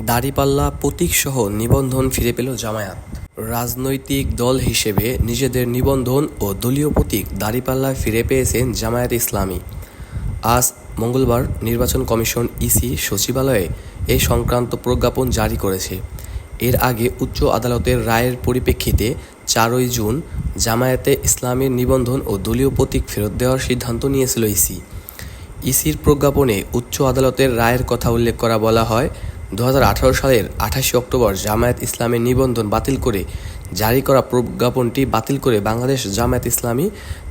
দাড়িপাল্লা, প্রতীকসহ নিবন্ধন ফিরে পেল জামায়াত। রাজনৈতিক দল হিসেবে নিজেদের নিবন্ধন ও দলীয় প্রতীক দাড়িপাল্লা ফিরে পেয়েছেন জামায়াত ইসলামী। আজ মঙ্গলবার নির্বাচন কমিশন ইসি সচিবালয়ে এ সংক্রান্ত প্রজ্ঞাপন জারি করেছে। এর আগে উচ্চ আদালতের রায়ের পরিপ্রেক্ষিতে চারই জুন জামায়াতে ইসলামের নিবন্ধন ও দলীয় প্রতীক ফেরত দেওয়ার সিদ্ধান্ত নিয়েছিল ইসি। ইসির প্রজ্ঞাপনে উচ্চ আদালতের রায়ের কথা উল্লেখ করা বলা হয় দু হাজার আঠারো সালের আঠাশে অক্টোবর জামায়াত ইসলামের নিবন্ধন বাতিল করে জারি করা প্রজ্ঞাপনটি বাতিল করে বাংলাদেশ জামায়াত ইসলামী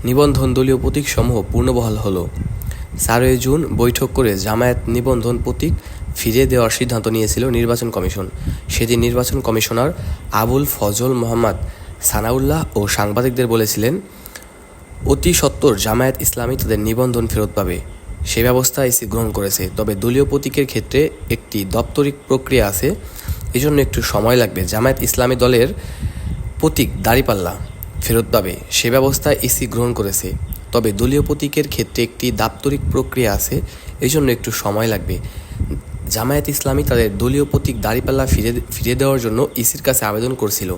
নিবন্ধন দলীয় প্রতীকসমূহ পূর্ণবহাল হলো। চারই জুন বৈঠক করে জামায়াত নিবন্ধন প্রতীক ফিরিয়ে দেওয়ার সিদ্ধান্ত নিয়েছিল নির্বাচন কমিশন। সেদিন নির্বাচন কমিশনার আবুল ফজল মোহাম্মদ সানাউল্লাহ ও সাংবাদিকদের বলেছিলেন, অতি সত্বর জামায়াত ইসলামী তাদের নিবন্ধন ফেরত পাবে। সে ব্যবস্থা ইসি গ্রহণ করেছে। তবে দলীয় প্রতীকের ক্ষেত্রে একটি দপ্তরিক প্রক্রিয়া আছে। এজন্য একটু সময় লাগবে। জামায়াত ইসলামী দলের প্রতীক দাড়িপাল্লা ফেরত পাবে। সে ব্যবস্থা ইসি গ্রহণ করেছে। তবে দলীয় প্রতীকের ক্ষেত্রে একটি দাপ্তরিক প্রক্রিয়া আছে। এজন্য একটু সময় লাগবে। জামায়াত ইসলামী তাদের দলীয় প্রতীক দাঁড়িপাল্লা ফিরে ফিরিয়ে দেওয়ার জন্য ইসির কাছে আবেদন করছিল।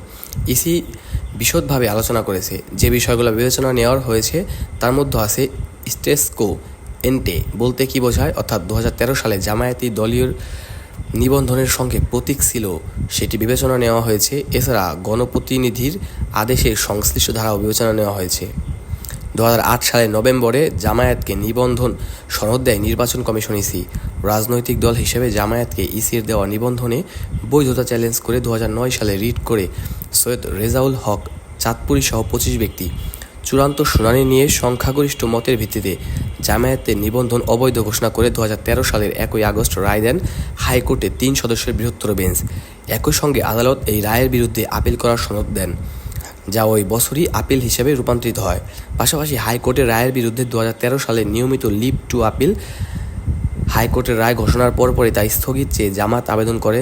ইসি বিশদভাবে আলোচনা করেছে। যে বিষয়গুলো বিবেচনা নেওয়ার হয়েছে, তার মধ্যে আছে স্টেসকো এনটে বলতে কি বোঝায়? অর্থাৎ দু হাজার তেরো সালে জামায়াতি দলীয় নিবন্ধনের সঙ্গে প্রতীক ছিল সেটি বিবেচনা নেওয়া হয়েছে। এছাড়া গণপ্রতিনিধির আদেশের সংশ্লিষ্ট ধারাও বিবেচনা নেওয়া হয়েছে। দু সালের নভেম্বরে জামায়াতকে নিবন্ধন সনদ দেয় নির্বাচন কমিশন ইসি। রাজনৈতিক দল হিসেবে জামায়াতকে ইসির দেওয়া নিবন্ধনে বৈধতা চ্যালেঞ্জ করে দু হাজার নয় সালে রিট করে সৈয়দ রেজাউল হক চাঁদপুরি সহ পঁচিশ ব্যক্তি চূড়ান্ত শুনানি নিয়ে সংখ্যাগরিষ্ঠ মতের ভিত্তিতে জামায়াতের নিবন্ধন অবৈধ ঘোষণা করে দু হাজার তেরো সালের একই আগস্ট রায় দেন হাইকোর্টে তিন সদস্যের বৃহত্তর বেঞ্চ। একই সঙ্গে আদালত এই রায়ের বিরুদ্ধে আপিল করার সনদ দেন, যা ওই বছরই আপিল হিসেবে রূপান্তরিত হয়। পাশাপাশি হাইকোর্টের রায়ের বিরুদ্ধে দু হাজার তেরো সালে নিয়মিত লিভ টু আপিল হাইকোর্টের রায় ঘোষণার পরপরই তা স্থগিত চেয়ে জামাত আবেদন করে,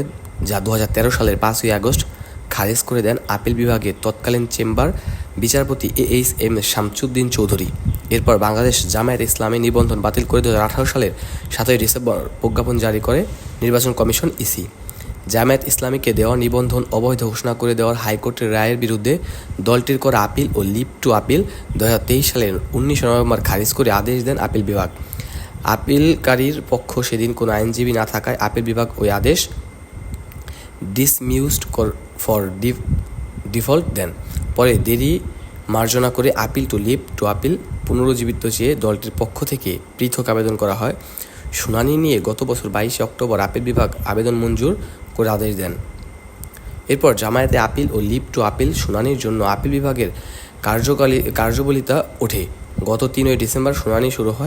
যা দু হাজার তেরো সালের পাঁচই আগস্ট খারিজ করে দেন আপিল বিভাগের তৎকালীন চেম্বার বিচারপতি A H M Shamsuddin Chowdhury. এরপর বাংলাদেশ জামায়াত ইসলামী নিবন্ধন বাতিল করে দু হাজার আঠারো সালের সাতই ডিসেম্বর প্রজ্ঞাপন জারি করে নির্বাচন কমিশন ইসি। জামায়াত ইসলামীকে দেওয়া নিবন্ধন অবৈধ ঘোষণা করে দেওয়ার হাইকোর্টের রায়ের বিরুদ্ধে দলটির করা আপিল ও লিপ টু আপিল দু হাজার তেইশ সালের উনিশে নভেম্বর খারিজ করে আদেশ দেন আপিল বিভাগ। আপিলকারীর পক্ষ সেদিন কোনো আইনজীবী না থাকায় আপিল বিভাগ ওই আদেশ ডিসমিউজড ফর ডিফল্ট দেন পরে দেরি মার্জনা করে appeal to leave to appeal পুনরুজ্জীবিত চেয়ে দলটির পক্ষ থেকে পৃথক আবেদন করা হয়। শুনানি নিয়ে গত বছর বাইশে অক্টোবর আপিল বিভাগ আবেদন মঞ্জুর করে আদেশ দেন। এরপর জামায়াতে আপিল ও লিভ টু আপিল শুনানির জন্য আপিল বিভাগের কার্যকালী, কার্যবলিতা ওঠে। গত তিনই ডিসেম্বর শুনানি শুরু হয়।